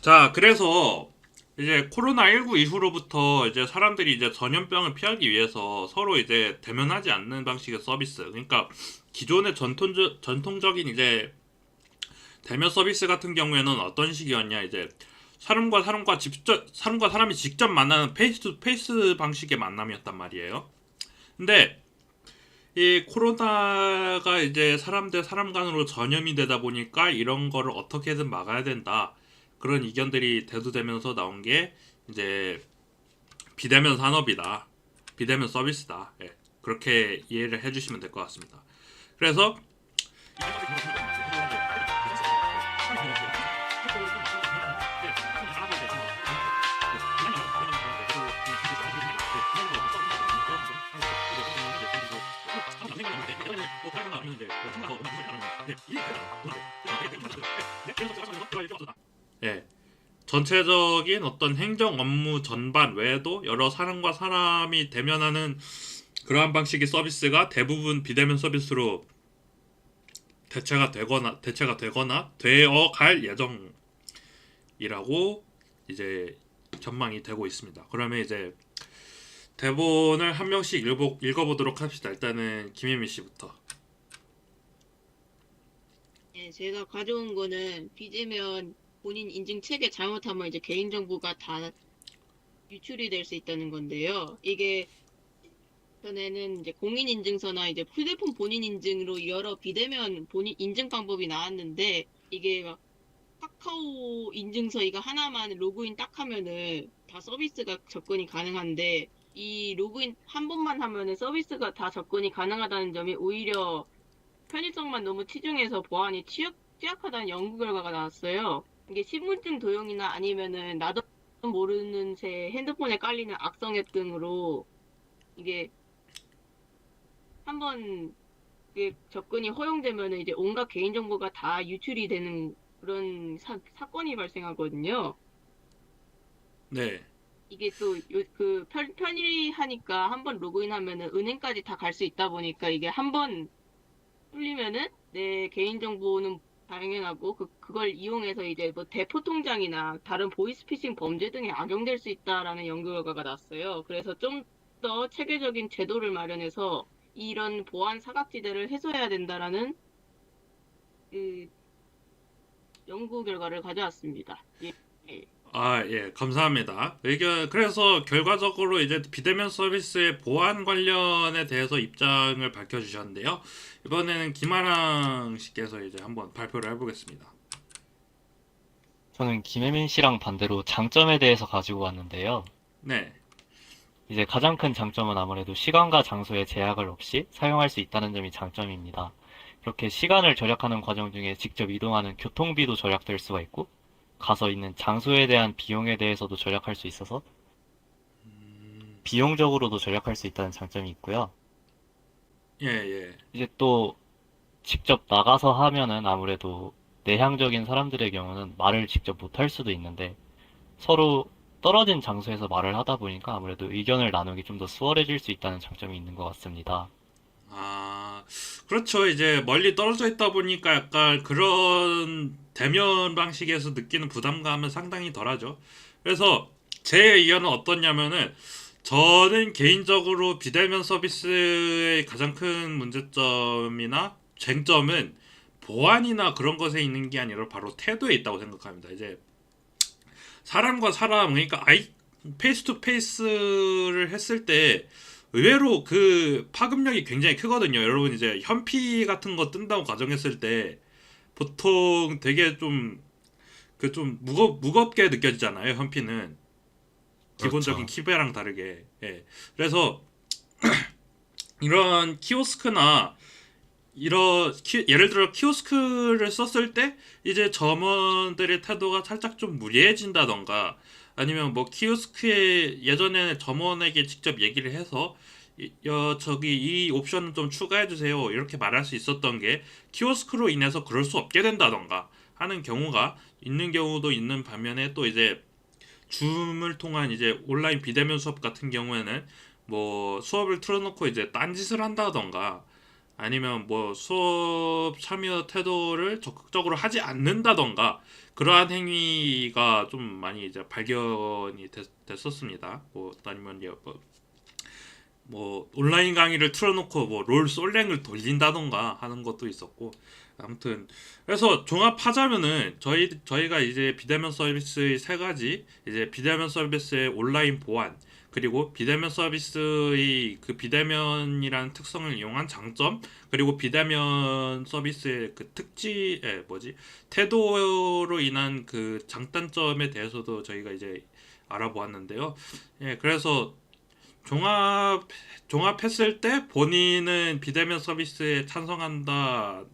자, 그래서 이제 코로나19 이후로부터 이제 사람들이 이제 전염병을 피하기 위해서 서로 이제 대면하지 않는 방식의 서비스. 그러니까 기존의 전통 전통적인 이제 대면 서비스 같은 경우에는 어떤 식이었냐 이제 사람과 사람과 직접 사람과 사람이 직접 만나는 페이스 투 페이스 방식의 만남이었단 말이에요. 근데 이 코로나가 이제 사람 대 사람 간으로 전염이 되다 보니까 이런 거를 어떻게든 막아야 된다. 그런 의견들이 대두되면서 나온 게 이제 비대면 산업이다. 비대면 서비스다. 예, 그렇게 이해를 해주시면 될 것 같습니다. 그래서 예. 전체적인 어떤 행정 업무 전반 외에도 여러 사람과 사람이 대면하는 그러한 방식의 서비스가 대부분 비대면 서비스로 대체가 되거나 대체가 되거나 되어 갈 예정이라고 이제 전망이 되고 있습니다. 그러면 이제 대본을 한 명씩 읽어, 읽어보도록 합시다. 일단은 김혜미 씨부터. 네, 제가 가져온 거는 비대면 본인 인증 체계 잘못하면 이제 개인정보가 다 유출이 될 수 있다는 건데요. 이게 전에는 이제 공인 인증서나 이제 휴대폰 본인 인증으로 여러 비대면 본인 인증 방법이 나왔는데 이게 막 카카오 인증서 이거 하나만 로그인 딱 하면은 다 서비스가 접근이 가능한데 이 로그인 한 번만 하면은 서비스가 다 접근이 가능하다는 점이 오히려 편의성만 너무 치중해서 보안이 취약, 취약하다는 연구 결과가 나왔어요. 이게 신분증 도용이나 아니면은 나도 모르는 새 핸드폰에 깔리는 악성 앱 등으로 이게 한번 이게 접근이 허용되면은 이제 온갖 개인정보가 다 유출이 되는 그런 사, 사건이 발생하거든요. 네. 이게 또그 편리하니까 한번 로그인하면은 은행까지 다 갈 수 있다 보니까 이게 한번 뚫리면은 내 개인정보는 당연하고 그 그걸 이용해서 이제 뭐 대포 통장이나 다른 보이스피싱 범죄 등에 악용될 수 있다라는 연구 결과가 났어요. 그래서 좀 더 체계적인 제도를 마련해서 이런 보안 사각지대를 해소해야 된다라는 그 연구 결과를 가져왔습니다. 예. 아, 예, 감사합니다. 의견, 그래서 결과적으로 이제 비대면 서비스의 보안 관련에 대해서 입장을 밝혀주셨는데요. 이번에는 김아랑 씨께서 이제 한번 발표를 해보겠습니다. 저는 김혜민 씨랑 반대로 장점에 대해서 가지고 왔는데요. 네, 이제 가장 큰 장점은 아무래도 시간과 장소의 제약을 없이 사용할 수 있다는 점이 장점입니다. 이렇게 시간을 절약하는 과정 중에 직접 이동하는 교통비도 절약될 수가 있고, 가서 있는 장소에 대한 비용에 대해서도 절약할 수 있어서, 비용적으로도 절약할 수 있다는 장점이 있고요. 예, 예. 이제 또 직접 나가서 하면은 아무래도 내향적인 사람들의 경우는 말을 직접 못 할 수도 있는데 서로 떨어진 장소에서 말을 하다 보니까 아무래도 의견을 나누기 좀 더 수월해질 수 있다는 장점이 있는 것 같습니다. 아, 그렇죠. 이제 멀리 떨어져 있다 보니까 약간 그런 대면 방식에서 느끼는 부담감은 상당히 덜하죠. 그래서 제 의견은 어떠냐면은 저는 개인적으로 비대면 서비스의 가장 큰 문제점이나 쟁점은 보안이나 그런 것에 있는 게 아니라 바로 태도에 있다고 생각합니다. 이제 사람과 사람 그러니까 아이 페이스 투 페이스를 했을 때 의외로 그 파급력이 굉장히 크거든요. 여러분 이제 현피 같은 거 뜬다고 가정했을 때 보통 되게 좀 그 좀 무겁 무겁게 느껴지잖아요. 현피는 기본적인 그렇죠. 키배랑 다르게. 예. 그래서 이런 키오스크나 이런 키- 예를 들어 키오스크를 썼을 때 이제 점원들의 태도가 살짝 좀 무례해진다던가 아니면 뭐 키오스크에 예전에 점원에게 직접 얘기를 해서 이, 여, 저기 이 옵션은 좀 추가해 주세요. 이렇게 말할 수 있었던 게 키오스크로 인해서 그럴 수 없게 된다던가 하는 경우가 있는 경우도 있는 반면에 또 이제 줌을 통한 이제 온라인 비대면 수업 같은 경우에는 뭐 수업을 틀어놓고 이제 딴짓을 한다던가 아니면 뭐 수업 참여 태도를 적극적으로 하지 않는다던가 그러한 행위가 좀 많이 이제 발견이 됐, 됐었습니다. 뭐 아니면 뭐, 뭐 온라인 강의를 틀어놓고 뭐 롤 솔랭을 돌린다던가 하는 것도 있었고 아무튼 그래서 종합하자면은 저희 저희가 이제 비대면 서비스의 세 가지 이제 비대면 서비스의 온라인 보안 그리고 비대면 서비스의 그 비대면이라는 특성을 이용한 장점 그리고 비대면 서비스의 그 특지 에 뭐지 태도로 인한 그 장단점에 대해서도 저희가 이제 알아보았는데요. 예, 그래서 종합 종합했을 때 본인은 비대면 서비스에 찬성한다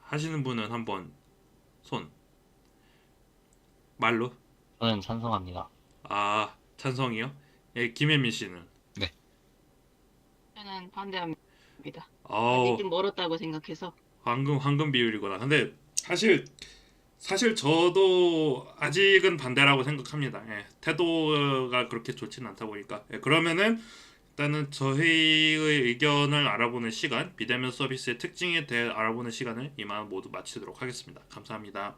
하시는 분은 한번 손 말로 저는 찬성합니다. 아 찬성이요? 예, 김혜민 씨는 저는 반대합니다. 아우 아직 좀 멀었다고 생각해서 황금 황금 비율이구나. 근데 사실 사실 저도 아직은 반대라고 생각합니다. 예, 태도가 그렇게 좋지는 않다 보니까 예, 그러면은 일단은 저희의 의견을 알아보는 시간 비대면 서비스의 특징에 대해 알아보는 시간을 이만 모두 마치도록 하겠습니다. 감사합니다.